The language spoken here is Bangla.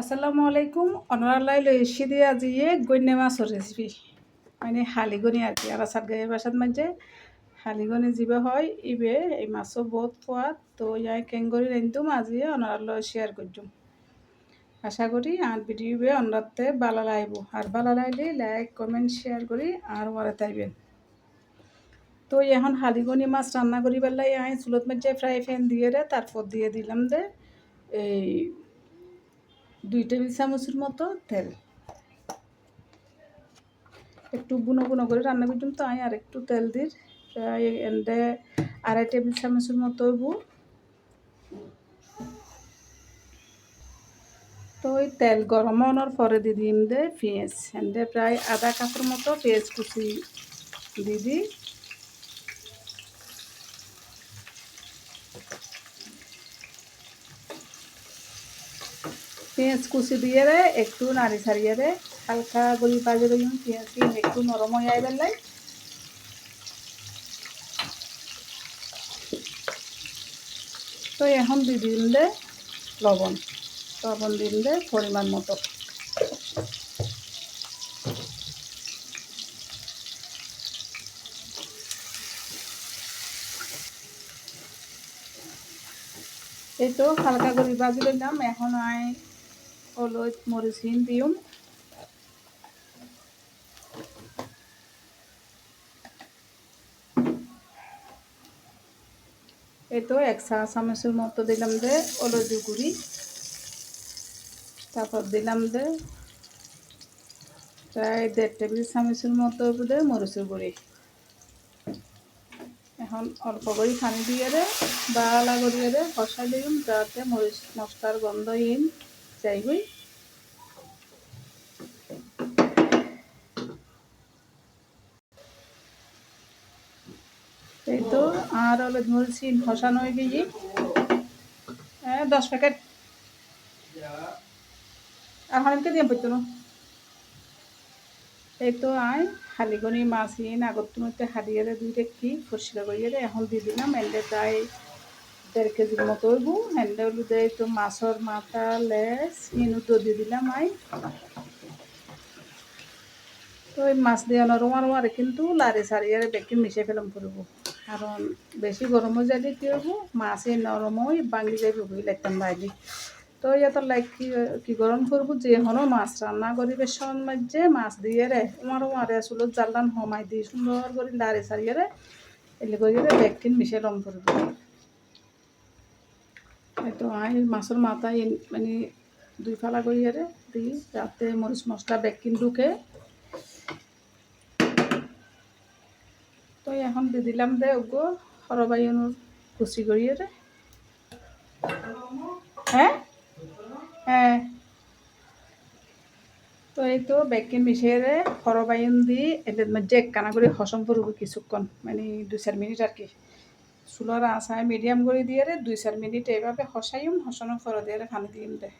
আসসালামু আলাইকুম। অনরালাই লৈ এসে দিয়ে আজি ইয়ে গন্যা মাছের রেসিপি মানে হালিগনি আর কি, আর আসার গায়ে বাসার মাঝে হালিগনি যিবে হয়, ইবে এই মাছও বহুত সোয়াদ তো ইয়াই কেঙ্গরি রেন্দুম আজি অনরাল শেয়ার করছুম আশা করি আর ভিডিওবে অনরাতে ভালো লাইব। আর ভালো লাইলে লাইক, কমেন্ট শেয়ার করি আর ওয়ারে তাইবেন। তো এখন হালিগনি মাছ রান্না করি বেলাই আই চুলত মাঝে ফ্রাই প্যান দিয়ে রে, তারপর দিয়ে দিলাম দে। এই দুই টেবিল চামচের মতো তেল। একটু বুনো বুনো করে রান্না করতাম তো আমি আর একটু তেল দির প্রায় আড়াই টেবিল চামচের মতো বু তো ওই তেল গরম হওয়ার পরে দিয়ে দিম দে পেঁয়াজ। এন্ডে প্রায় আধা কাপের মতো পেঁয়াজ কুচি দিয়ে পেঁয়াজ কুচি দিয়ে রে একটু নাড়ি ছাড়িয়ে রে হালকা গলি পাজে দিম পেঁয়াজ একটু নরম হয়ে আই বেলাই তো এখন দি দিন দে লবণ। লবণ দে পরিমাণ মতো। এই তো হালকা করে বাজি দিলাম, এখন আয়। হিন দিম এই তো এক চা চামচের মতো দিলাম যে হলুদ গুঁড়ি তারপর দিলাম যে প্রায় দেড় টেবিল চামচের মতো দে, মরিচের গুঁড়ি। এখন অল্প করে পানি দিয়ে রে বালা করিয়ে রে কষাই দিম, যাতে মরিচ মশলার গন্ধ ইন যাইবই এই তো আর হলো ধরছি খসানো হয়ে গিয়ে হ্যাঁ দশ প্যাকেট। আর হানিমকে দিয়ে পড়তো না। এই তো আয় হালিগনি মাছ ইন আগত মধ্যে হারিয়ে দুই রেখি পরিষ্কার করিয়ে এখন দিয়ে দিলাম এন্ডে প্রায় দেড় কেজির মতো হইব এন্ডে হলো দেয় তো মাথা, লেস তো দিয়ে দিলাম আই। তো এই মাছ দিয়ে নরম আর কিন্তু লারে সারিয়ে বেকিং মিশে ফেলাম করব। কারণ বেশি গরমও যাইলে কী হব মাছে নরমও বাঙ্গি যাইব লাগতাম বাইরে। তো ইয়াত লাইক কি কি গরম করব, যে হনো মাছ রান্না করিবে সন মাঝে মাছ দিয়ে রে আমারও মারে চুলত জাল্লান হমাই দি সুন্দর করে লারে সারিয়ে রে এলে করিয়ে ব্যাগটিন মিশে লম করব। তো আই মাছের মাথায় মানে দুই ফালা করিয়ে রে দিই যাতে মরিচ মশলা ব্যাগকিন ঢুকে। তো এখন দিয়ে দিলাম দে ওগো সরবাইনুর কুচি করিয়ে রে হ্যাঁ হ্যাঁ তো এই তো বেকিন মিশিয়ে রে সরবাইন দি এদের মধ্যে একখানা করে হসম করব কিছুক্ষণ মানে দুই চার মিনিট আর কি। চুলার আশায় মিডিয়াম করে দিয়ে দুই চার মিনিট এইভাবে হসাইম হসানোর পর দিয়ে রে দিম দে।